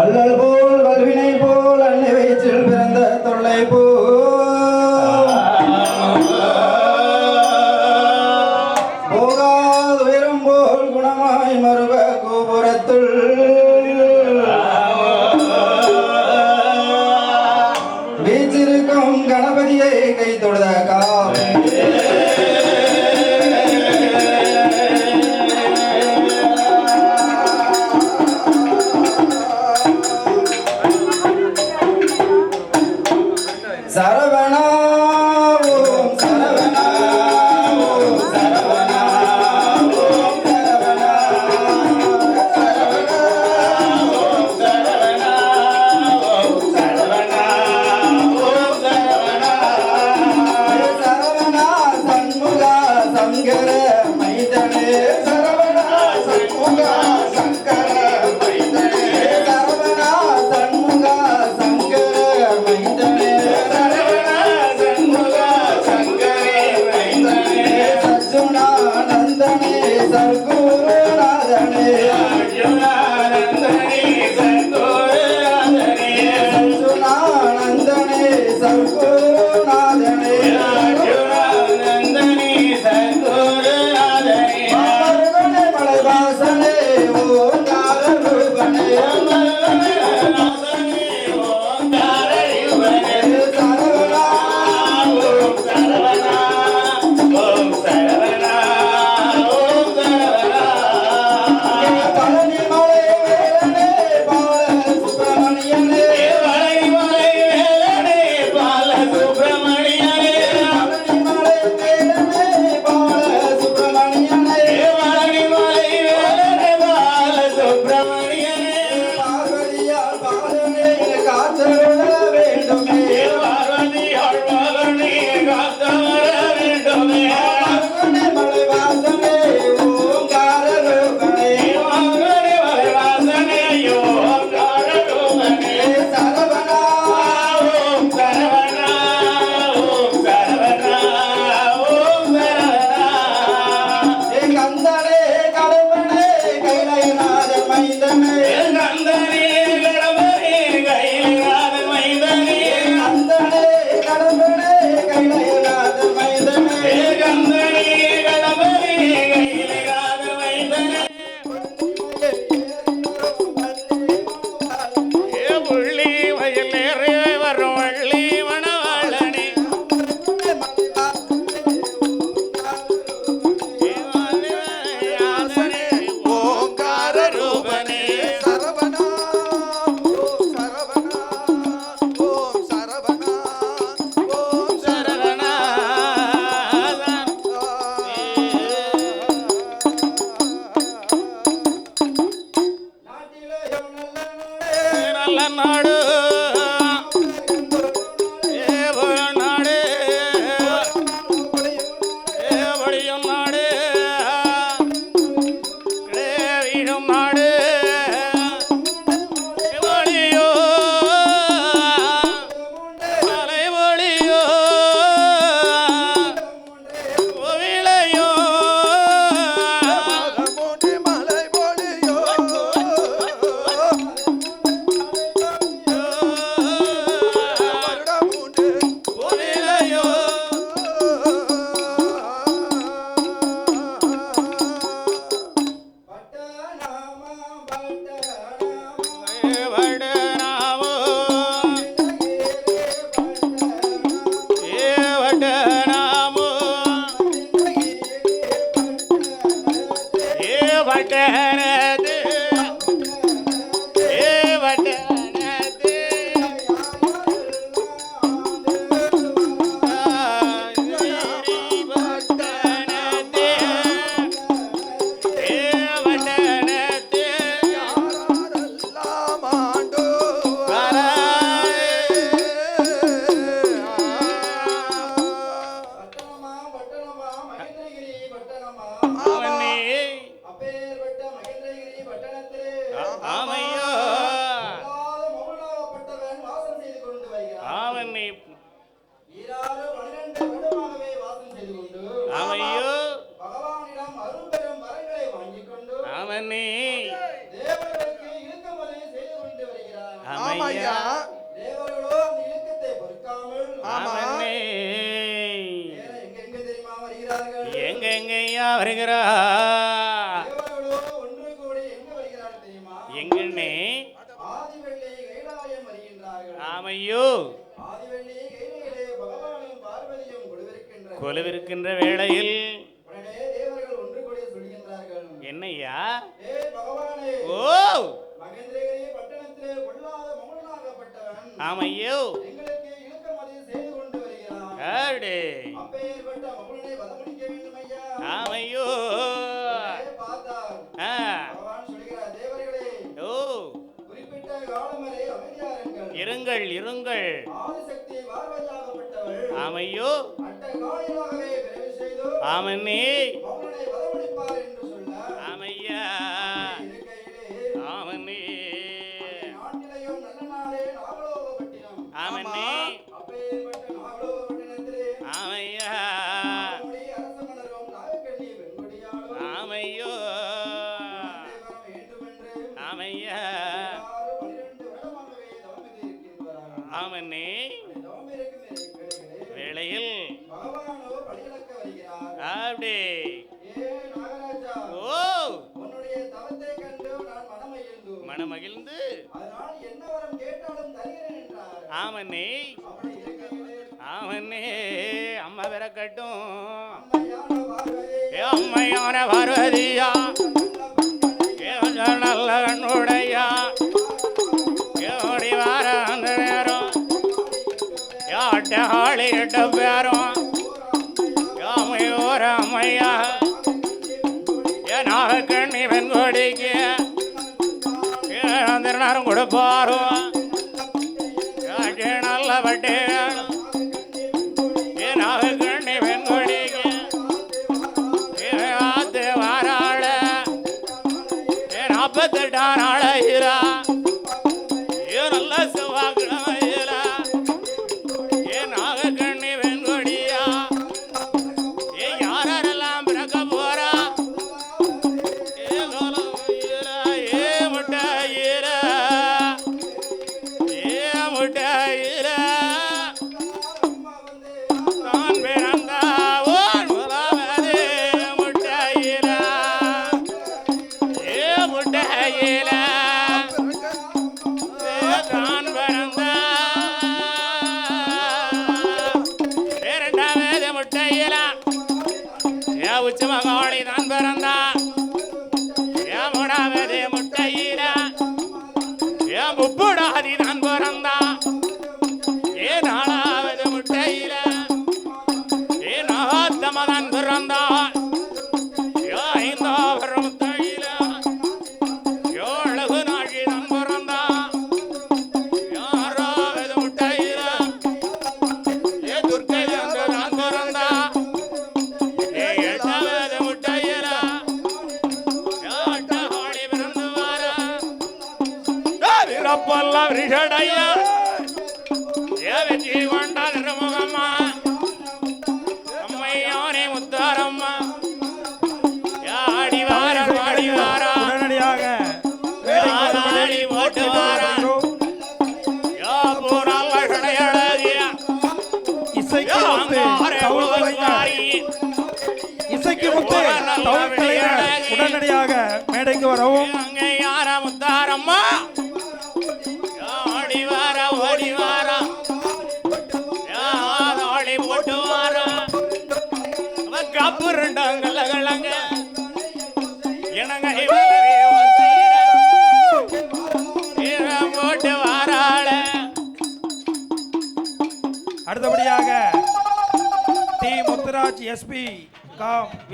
அல்லல்போ Sara ஆமையோ. பகவானிடம் அரும்பெரும் வரங்களை வாங்கிக் கொண்டு ஆமன்னி. எங்க எங்கேயா வருகிறார்? ஆமையோ. கொலுவிருக்கின்ற வேளையில் என்னையா? ஓ. ஆமையோ. அடே అయ్యో ఆమెని மனமகிழ்ந்து ஆமண்ணே. ஆமண்ணே. அம்மா பிறக்கட்டும் அம்மையான பார்வதியா. நல்ல கண்ணுடையா. ஓடி வார அந்த நேரம். யாட்ட ஆளி எட்ட பேரும். கொடுப்பாரோ? நல்ல வட்டே? நாற்பத்தெட்டாம் நாளாயிரா ஐயா தேவி ஜீவாண்டா திருமுகம்மா அம்மையோனே முத்தாரம்மா. ஆடிவாரா ஆடிவாரா உடனடியாக ஆடி ஓட்டுவாரா. இசைக்கு முத்து உடனடியாக மேடைக்கு வரவும். அங்கே யாரா முத்தாரம்மா. காப்பு ரெண்டு கலகலங்க எனங்க வாராள. அடுத்தபடியாக டி முத்துராஜ் எஸ்பி காம்.